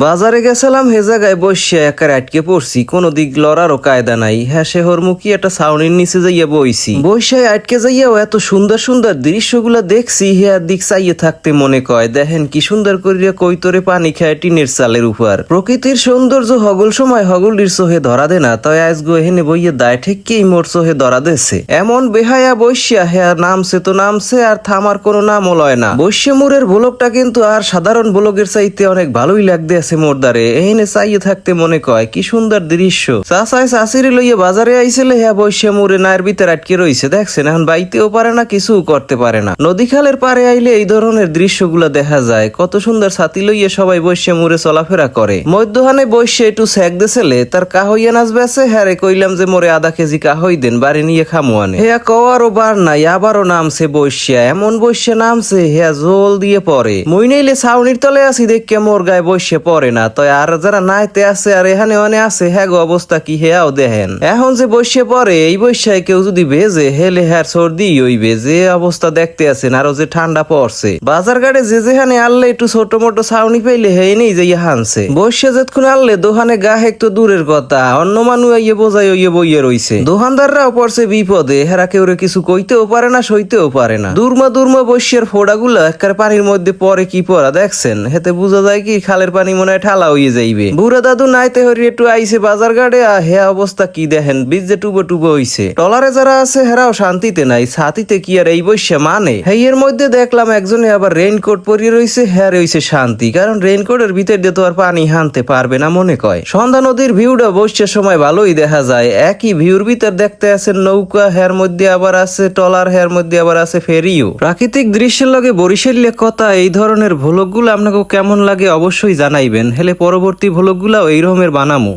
বাজারে গেছিলাম, হে জায়গায় বসে একার আটকে পড়ছি। কোনো দিক লড়ারও কায়দা নাই। হ্যাঁ সে হরমুখী একটা ছাউনির নিচে যাইয়া বইছি। বৈশায় আটকে যাইয়াও এত সুন্দর সুন্দর দৃশ্যগুলা দেখছি হেয়ার দিক চাইয়ে থাকতে মনে কয়, দেখেন কি সুন্দর করিয়া কৈতরে পানি খায় টিনের চালের উপর প্রকৃতির সৌন্দর্য হগল সময় হগলির চোহে ধরা দে না তয় আজ গো এহেনে বইয়ে দায় ঠেককেই মোর চোহে ধরা দেছে। এমন বেহায়া বৈশ্যা হেয়ার নামছে তো নামছে, আর থামার কোনো নামও লয় না। বৈশ্য মোড়ের ব্লকটা কিন্তু আর সাধারণ ব্লগের চাইতে অনেক ভালোই লাগতে আছে মোরদারে এহেনে চাইয়ে থাকতে মনে কয়, কি সুন্দর দৃশ্য। চাচাই চাচিরে লইয়ে বাজারে আইছিলে হ্যাঁ বৈশ্য মোড়ে নায়ের ভিতরে আটকে রইছে। দেখছেন, এখন বাইতেও পারে না কিছু করতে পারে না। নদী খালের পারে আইলে এই ধরনের দৃশ্যগুলো দেখা যায়। কত সুন্দর ছাতি লইয়ে সবাই বৈশ্য মোড়ে চলাফেরা করে। মধ্যহানে বৈশ্য একটু স্যাক দেছেলে, তার কাহইয়া নাচ বেছে হ্যাঁ রে কইলাম যে মোরে আধা কেজি কাহই দেন বাড়ি নিয়ে খামো আনে। হেয়া কওয়ারও বার নাই, আবারও নামছে বৈশ্যা, এমন বৈশ্যা নামছে, হেয়া জল দিয়ে পরে মই নাইলে ছাউনির তলে আছি দেখকে মোর গায়ে বৈশ্যে পড়ে না। তয় আর যারা নাইতে আছে আর এখানে অনে আছে হ্যাঁ গো অবস্থা কি হেয়াও দেখেন। এখন যে বৈশ্যে পরে এই বৈশ্যায় কেউ যদি ভেজে হেলে হ্যার সর্দি হইবে, যে অবস্থা দেখতে আছেন, আরও যে ঠান্ডা পড়ছে। বাজার ঘাটে যে যেখানে আনলে একটু ছোট মোটো ছাউনি পাইলে হেই নেই যে হানছে। বৈশ্যে যেতক্ষণ আনলে দোকানে গা একটু দূরের কথা, অন্য মানুষ ইয়ে বোঝাই ইয়ে বইয়ে রইছে। দোকানদাররাও পড়ছে বিপদে, হেরা কেউ কিছু কইতেও পারে না, সইতেও পারে না। দুর্মা দুর্মা বৈশ্যের ফোড়াগুলো একবার পানির মধ্যে পরে কি পড়া, দেখছেন? হেতে বোঝা যায় কি, খালের পানি মনে হয় ঠালা হয়ে যাইবে। বুড়া দাদু নাইতে হরি একটু আইছে বাজার ঘাটে আর হে অবস্থা কি দেখেন, বীজ যে টুবো টুবো হইছে। টলারে যারা আছে, হেরাও শান্তিতে নাই, ছাতিতে কি আর এই বৈশ্যা মানে? হেইয়ের মধ্যে দেখলাম একজনে আবার রেইনকোট পরিয়ে রইছে হ্যাঁ রইছে শান্তি, কারণ রেইনকোটের ভিতর দিয়ে তো আর পানি হানতে পারবে না মনে কয়। সন্ধ্যা নদীর ভিউটা বৈশ্যের সময় ভালোই দেখা যায়, একই ভিউর ভিতর দেখতে আছেন নৌকা, হের মধ্যে আবার আছে টলার, হের মধ্যে আবার আছে ফেরিও। প্রাকৃতিক দৃশ্যের লগে বরিশালে কথা, এই ধরনের ভ্লগগুলো আপনাকে কেমন লাগে অবশ্যই জানাইবেন হেলে পরবর্তী ভ্লগগুলাও এই রকমের বানামু।